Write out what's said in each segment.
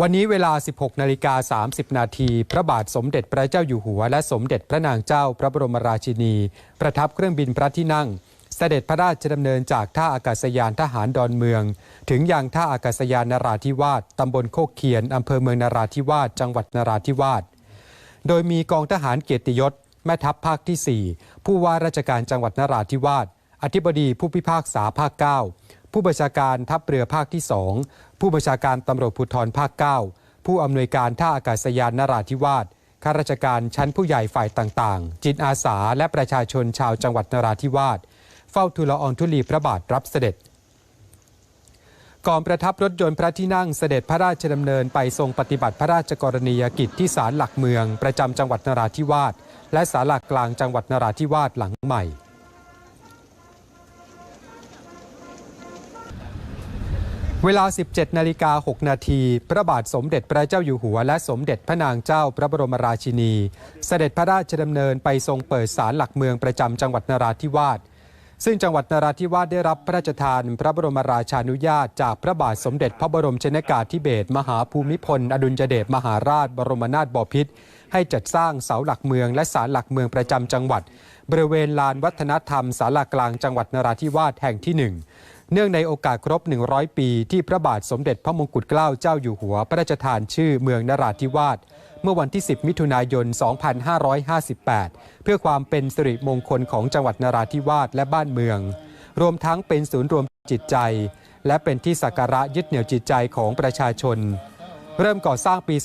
วันนี้เวลา 16 นาฬิกา 30 นาที พระบาทสมเด็จพระเจ้าอยู่หัว และสมเด็จพระนางเจ้าพระบรมราชินี ประทับเครื่องบินพระที่นั่ง เสด็จพระราชดำเนินจากท่าอากาศยานทหารดอนเมือง ถึงยังท่าอากาศยานนราธิวาสตำบลโคกเคียนอำเภอเมืองนราธิวาส จังหวัดนราธิวาส โดยมีกองทหารเกียรติยศ แม่ทัพภาคที่ 4 ผู้ว่าราชการจังหวัดนราธิวาส อธิบดีผู้พิพากษาภาค 9 ผู้บัญชาการทัพเรือภาคที่ 2 ผู้บัญชาการตำรวจภูธรภาค 9 ผู้อำนวยการท่าอากาศยานนราธิวาสข้าราชการชั้นผู้ใหญ่ฝ่ายต่างๆ จิตอาสาและประชาชนชาวจังหวัดนราธิวาสเฝ้าทูลละอองธุลีพระบาทรับเสด็จก่อนประทับรถยนต์พระที่นั่งเสด็จพระราชดำเนินไปทรงปฏิบัติพระราชกรณียกิจที่ศาลหลักเมืองประจำจังหวัดนราธิวาสและศาลหลักกลางจังหวัดนราธิวาสหลังใหม่ เวลา 17 นาฬิกา 6 นาที พระบาทสมเด็จพระเจ้าอยู่หัว และสมเด็จพระนางเจ้าพระบรมราชินี เสด็จพระราชดำเนินไปทรงเปิดศาลหลักเมืองประจำจังหวัดนราธิวาส ซึ่งจังหวัดนราธิวาสได้รับพระราชทานพระบรมราชานุญาต จากพระบาทสมเด็จพระบรมชนกาธิเบศรมหาภูมิพล อดุลยเดชมหาราช บรมนาถบพิตรให้จัดสร้างเสาหลักเมืองและศาลหลักเมืองประจำจังหวัด บริเวณลานวัฒนธรรมศาลากลางจังหวัดนราธิวาสแห่งที่หนึ่ง เนื่องในโอกาสครบ 100 ปีที่พระบาทสมเด็จพระมงกุฎเกล้าเจ้าอยู่หัว พระราชทานชื่อเมืองนราธิวาสเมื่อวันที่ 10 มิถุนายน 2558 เพื่อความเป็นสิริมงคลของจังหวัดนราธิวาสและบ้านเมือง รวมทั้งเป็นศูนย์รวมจิตใจ และเป็นที่สักการะยึดเหนี่ยวจิตใจของประชาชน เริ่มก่อสร้างปี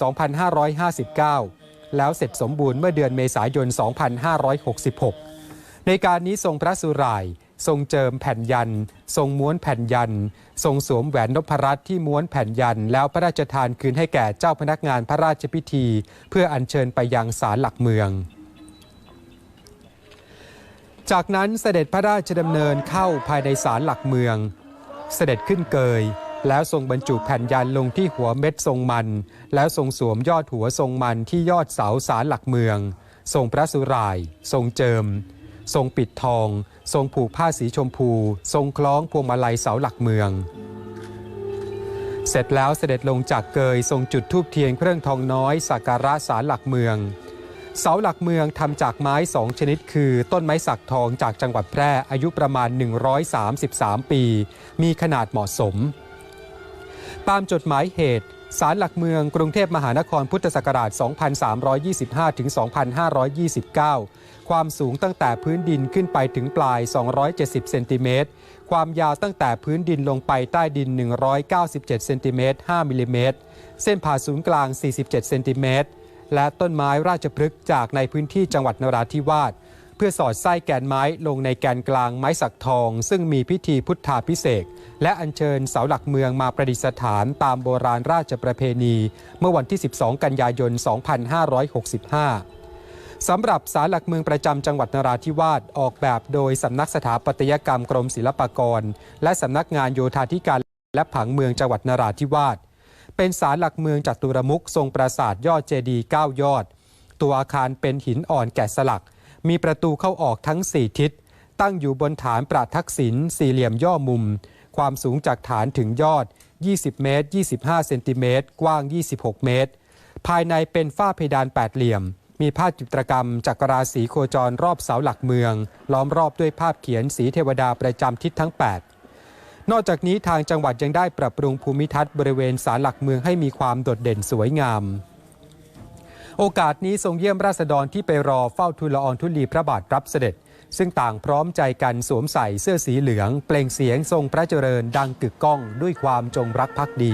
2559 แล้วเสร็จสมบูรณ์เมื่อเดือนเมษายน 2566 ในการนี้ทรงพระสุราย ทรงเจิมแผ่นยัน ทรงม้วนแผ่นยัน ทรงสวมแหวนนพรัตน์ที่ม้วนแผ่นยัน แล้วพระราชทานคืนให้แก่เจ้าพนักงานพระราชพิธี เพื่ออัญเชิญไปยังศาลหลักเมือง จากนั้นเสด็จพระราชดำเนินเข้าภายในศาลหลักเมือง เสด็จขึ้นเกยแล้วทรงบรรจุแผ่นยันลงที่หัวเม็ดทรงมัน แล้วทรงสวมยอดหัวทรงมันที่ยอดเสาศาลหลักเมือง ทรงพระสุราย ทรงเจิม ทรงปิดทอง ทรงผูกผ้าสีชมพู ทรงคล้องพวงมาลัยเสาหลักเมือง เสร็จแล้วเสด็จลงจากเกยทรงจุดธูปเทียนเครื่องทองน้อยสักการะศาลหลักเมือง เสาหลักเมืองทำจากไม้สองชนิดคือ ต้นไม้สักทองจากจังหวัดแพร่อายุประมาณ 133 ปี มีขนาดเหมาะสม ตามจดหมายเหตุ ศาลหลักเมืองกรุงเทพมหานครพุทธศักราช 2325 ถึง 2529 ความสูงตั้งแต่พื้นดินขึ้นไปถึงปลาย 270 เซนติเมตร ความยาวตั้งแต่พื้นดินลงไปใต้ดิน 197 เซนติเมตร 5 มิลลิเมตร เส้นผ่าศูนย์กลาง 47 เซนติเมตร และต้นไม้ราชพฤกษ์จากในพื้นที่จังหวัดนราธิวาส เพื่อสอดไส้แกนไม้ลงในแกนกลางไม้สักทอง ซึ่งมีพิธีพุทธาพิเศษและอัญเชิญเสาหลักเมืองมาประดิษฐานตามโบราณราชประเพณี เมื่อวันที่ 12 กันยายน 2565สำหรับศาลหลักเมืองประจำจังหวัดนราธิวาสออกแบบโดยสำนักสถาปัตยกรรมกรมศิลปากร และสำนักงานโยธาธิการและผังเมืองจังหวัดนราธิวาสเป็นศาลหลักเมืองจัตุรมุขทรงปราสาทยอดเจดีย์9ยอด ตัวอาคารเป็นหินอ่อนแกะสลัก มีประตูเข้าออกทั้ง 4 ทิศ ตั้งอยู่บนฐานประทักษิณสี่เหลี่ยมย่อมุม ความสูงจากฐานถึงยอด 20 เมตร 25 เซนติเมตร กว้าง 26 เมตร ภายในเป็นฝ้าเพดานแปดเหลี่ยม มีภาพจิตรกรรมจักรราศีโคจรรอบเสาหลักเมือง ล้อมรอบด้วยภาพเขียนสีเทวดาประจำทิศทั้ง 8นอกจากนี้ทางจังหวัดยังได้ปรับปรุงภูมิทัศน์บริเวณศาลหลักเมืองให้มีความโดดเด่นสวยงาม โอกาสนี้ทรงเยี่ยมราษฎรที่ไปรอเฝ้าทูลละอองธุลีพระบาทรับเสด็จ ซึ่งต่างพร้อมใจกันสวมใส่เสื้อสีเหลือง เปล่งเสียงทรงพระเจริญดังกึกก้องด้วยความจงรักภักดี